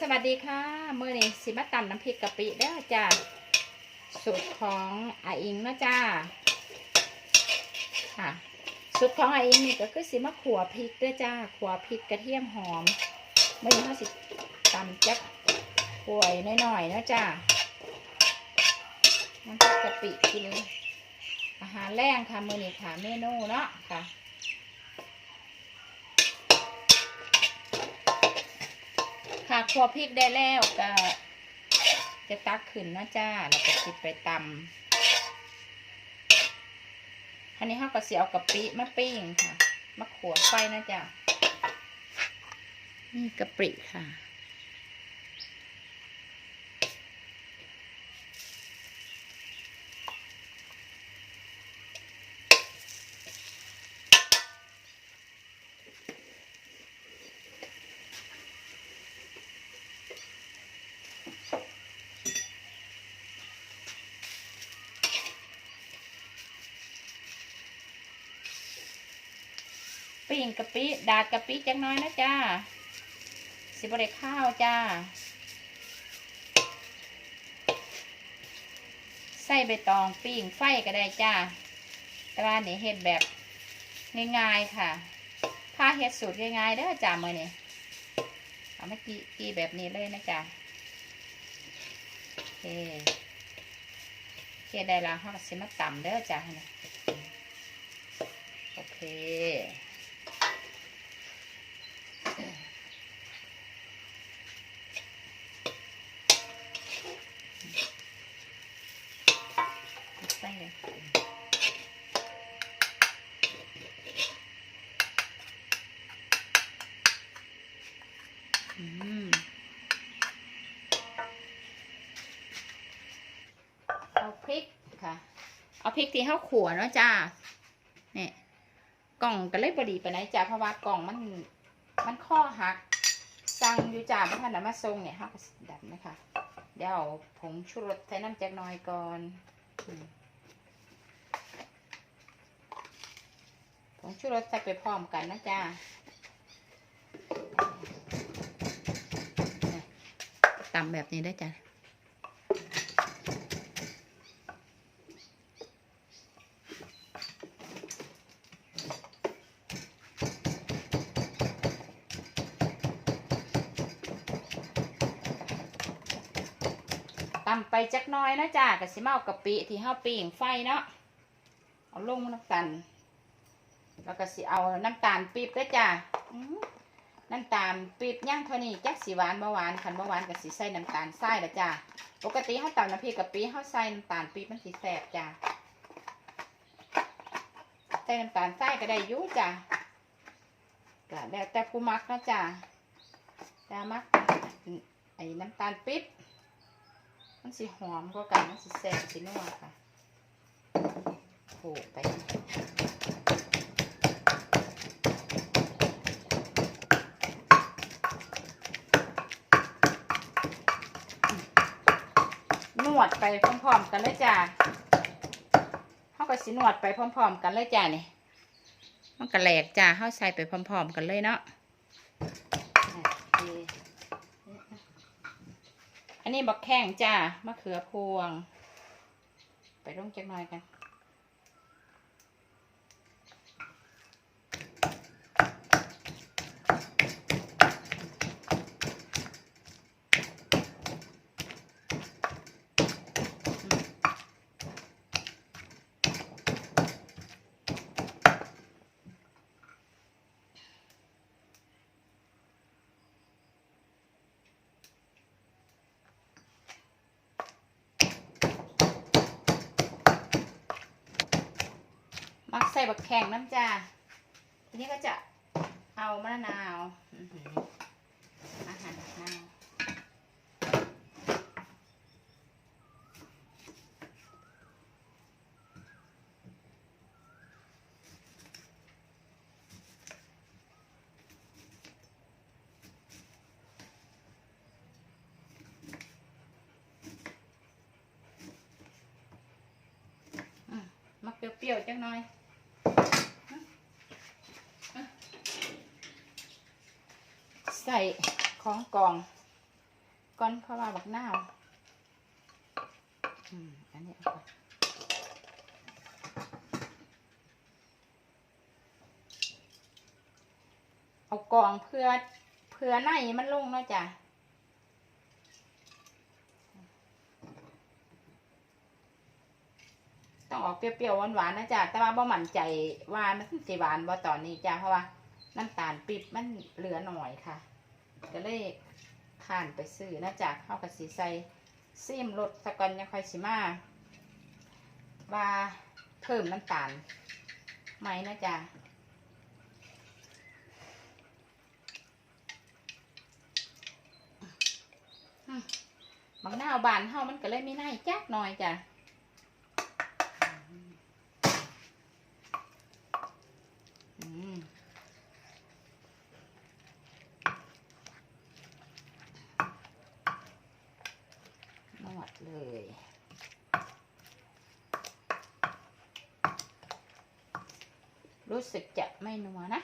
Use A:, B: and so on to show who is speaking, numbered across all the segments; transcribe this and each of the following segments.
A: สวัสดีค่ะมื่อนี้สิมาตำน้ำพริกกะปิเด้จ้าสูตรของอาอิงนะจ้าค่ะสูตรของอาอิงนี่ก็คือสิมาขัวพริกเด้อจ้าขัวพริกกระเทียมหอมเมื่อนี้เขาสิตำจักป่วยหน่อยๆนะจ้าน้ำพริกกะปิกินอาหารแรงค่ะมื่อนี้ค่ะเมนูเนาะค่ะ ค่ะครัวพริกได้แล้วก็จะตักขึ้นนะจ้าแล้วก็สิไปตำอันนี้ข้าก็เสียเอากะปิมาปิ้งค่ะมะขวไฟนะจ้านี่กะปิค่ะ ปิ้งกะปิดาดกะปิจังน้อยนะจ้าสิบริข้าวจ้าใส่ใบตองปิ้งไฟก็ได้จ้าแต่ว่านี่เฮ็ดแบบง่ายๆค่ะพาเฮ็ดสูตรง่ายๆเด้อจ้ามือนี่เอามากีกีแบบนี้เลยนะจ้าเคโอเคได้แล้วเขาก็สิมาต่ำเด้อจ้าเนี่ยโอเค ใส่เลยอืมเอาพริก ค่ะ เอาพริกที่ข้าวขัวเนาะจ้าเนี่ยกล่องก็เลยบดีไปไหนจ้าเพราะว่ากล่องมันมันข้อหักสั่งอยู่จ้าเพราะท่านมาส่งเนี่ยห้าดับนะคะเดี๋ยวผงชูรสใส่น้ำแจ็คน้อยก่อนผงชูรสใส่ไปพร้อมกันนะจ้าตำแบบนี้ได้จ้ะ ตำไปจักน้อยนะจ้ากับสิเมากะปิที่เฮาปิ้งไฟเนาะเอาลงน้ำตาลแล้วก็สิเอาน้ำตาลปี๊บด้วยจ้าน้ำตาลปี๊บย่างเท่านี้แจักสีหวานเบาหวานคันเบาหวานกับสิใส่น้ำตาลทรายละจ้าปกติเฮาตำน้ำพริกกะปิเฮาใส่น้ำตาลปี๊บมันสิแสบจ้าใส่น้ำตาลทรายก็ได้ยุ่จ้าก็แล้วแต่ผู้มักนะจ้าจ้ามักไอ้น้ำตาลปี๊บ มันสิหอมกว่ากันมันสิแซ่บสินัวค่ะโขลกไปนวดไปพร้อมๆกันเลยจ้าเขาก็สินวดไปพร้อมๆกันเลยจ้านี่มันกระแหลกจ้าเขาใส่ไปพร้อมๆกันเลยเนาะโอันนี้บักแข้งจ้ามะเขือพวง ไปร่งจักหน่อยกัน บักแข้งน้ำจ้าทีนี้ก็จะเอามะนาวอาหารมะนาวมมักเปรี้ยวๆจังหน่อย ใส่ของกล่องก่อนเพราะว่าบักนาอันนี้เอาก่อนเอากองเพื่อเพื่อในมันลงเนาะจ้ะต้องออกเปรี้ยวๆหวานๆนะจ๊ะ แต่ว่าบ่มั่นใจว่ามันสิหวานบ่ตอนนี้จ้ะ เพราะว่าน้ำตาลปี๊บมันเหลือหน่อยค่ะ ก็เลยข้านไปซื้อนะจ๊ะเข้ากับสีใส่ซีมรสสะกอนยังค่อยสิมาว่าเพิ่มน้ำตาลไหมนะจ๊ะมบางหน้าวบานเฮามันก็เลยไม่น่าจักหน่อยจ้ะ อืมนวด เลยรู้สึกจะไม่นัวนะ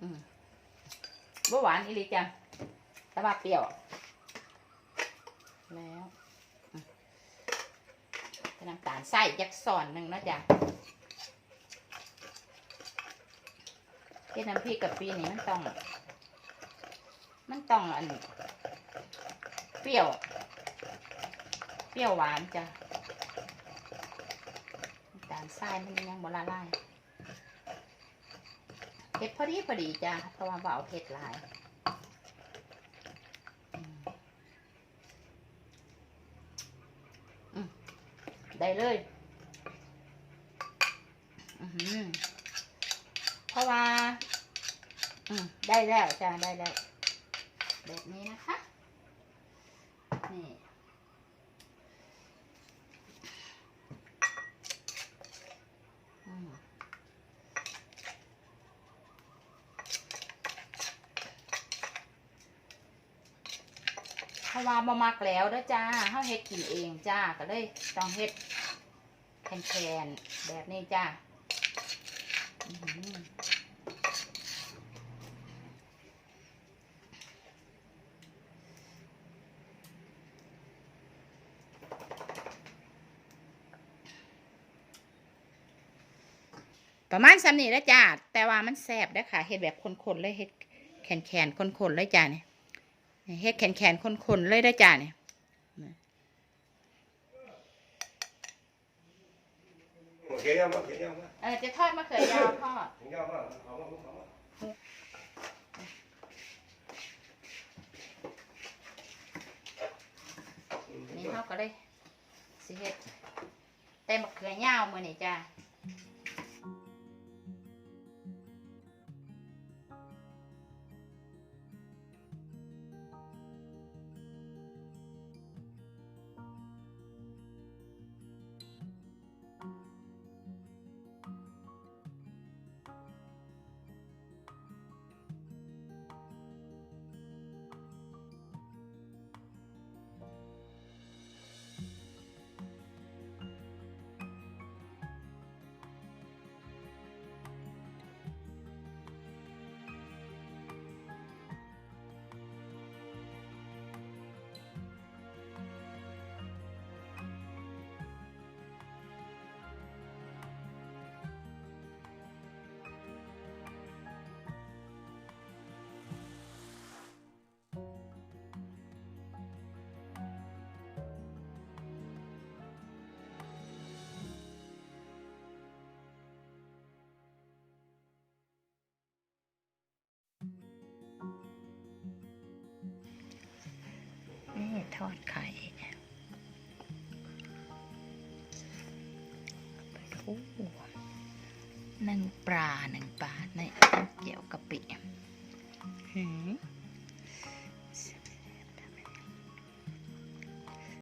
A: อืมบ่หวานอีลีจ้ะแต่ว่าเปรี้ยว แล้วน้ำตาลใส่ยักษ์สอนหนึ่งนะจ๊ะเฮ็ดน้ำพริกกับปีนี้มันต้อง มันต้องอัน เปรี้ยว เปรี้ยวหวานจ้ะตาลทรายมันยังบละลายเผ็ดพอดีพอดีจ้ะเพราะว่าเอาเผ็ดหลายได้เลยเพราะว่าได้แล้วจ้าได้แล้วแบบนี้นะคะ นี่ อืมเพราะว่าบ่มักแล้วเด้อจ้าเฮาเฮ็ดกินเองจ้าก็เลยต้องเฮ็ดแคนๆแบบนี้จ้าประมาณสำนี้แล้วจ้าแต่ว่ามันแซ่บเด้ค่ะเฮ็ดแบบคนๆเลยเฮ็ดแขนๆคนๆเลยจ้าเนี่ย เฮ็ดแขนๆคนๆ เลยได้จ้าเนี่ย
B: เขียยาวมาเขียยาวมา
A: เออจะทอดมะเขือยาวพ่อ
B: เขียยาวมาเอามาเอามา
A: นี่เขาก็เลยสิเฮ็ดแต่มะเขือยาวมือนี่จ้า ทอดไข่นึ่งปลาหนึ่งปลาในเกี่ยวกะปิหืม